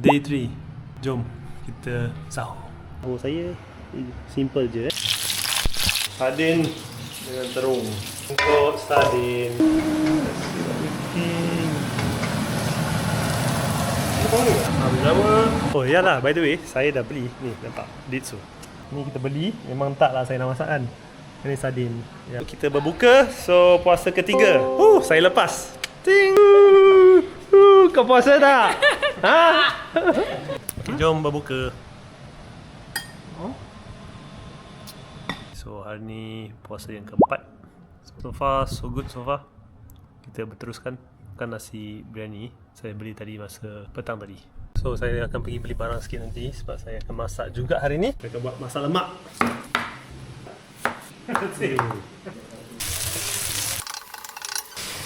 Day 3 Jom kita sahur Sahur saya simple je eh. Sardin dengan terung Untuk sardin Oh ya lah, by the way, saya dah beli ni, nampak, Ditsu. Ni kita beli, memang tak lah saya nak masak kan. Ini sardin. Ya. Kita berbuka, so puasa ketiga. Uh, saya lepas. Ting. Uh, kau puasa tak? Ha? Okay, jom berbuka. So hari ni puasa yang keempat. So far so good so far. Kita berteruskan makan nasi biryani saya beli tadi masa petang tadi. So saya akan pergi beli barang sikit nanti sebab saya akan masak juga hari ni. Saya akan buat masak lemak.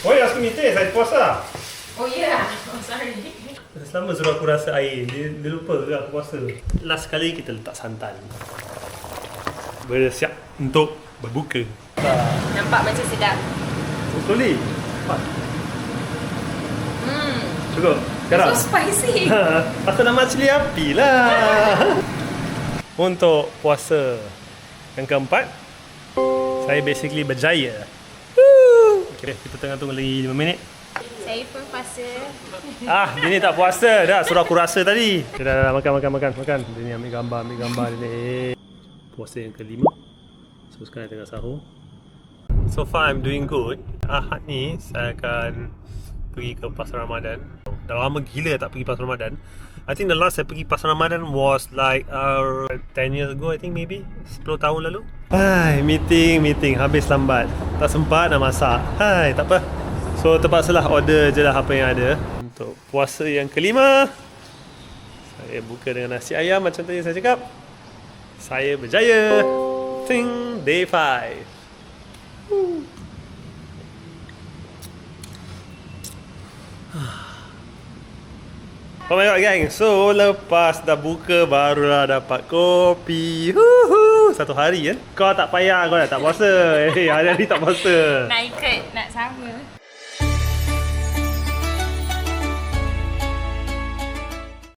Oi, ask me teh, saya puasa. Oh yeah. Oh sorry. Selama suruh aku rasa air, dia, dia lupa ke aku puasa. Last kali kita letak santan. Bersiap untuk berbuka. Nampak macam sedap. Betul ni? Cepat. Hmm. Cukup. Sekarang. So spicy. Pasal nama cili api lah. Untuk puasa yang keempat, saya basically berjaya. Woo! Okay, kita tengah tunggu lagi 5 minit. Saya pun puasa. Ah, dia ni tak puasa. Dah suruh aku rasa tadi. Dah, dah, dah, makan, makan, makan, makan. Dia ni ambil gambar, ambil gambar dia ni. Puasa yang kelima. So, sekarang tengah sahur. So far, I'm doing good. Ahad ni, saya akan pergi ke Pasar Ramadan. Dah lama gila tak pergi Pasar Ramadan. I think the last saya pergi Pasar Ramadan was like uh, 10 years ago, I think maybe. 10 tahun lalu. Hai, meeting, meeting. Habis lambat. Tak sempat nak masak. Hai, tak apa. So terpaksalah order je lah apa yang ada. Untuk puasa yang kelima Saya buka dengan nasi ayam macam tadi saya cakap. Saya berjaya. Ting Day 5 Oh my god gang, so lepas dah buka barulah dapat kopi. Huhu. Satu hari kan Kau tak payah, kau dah tak puasa. Eh, hari-hari tak puasa. Nak ikut, nak sama.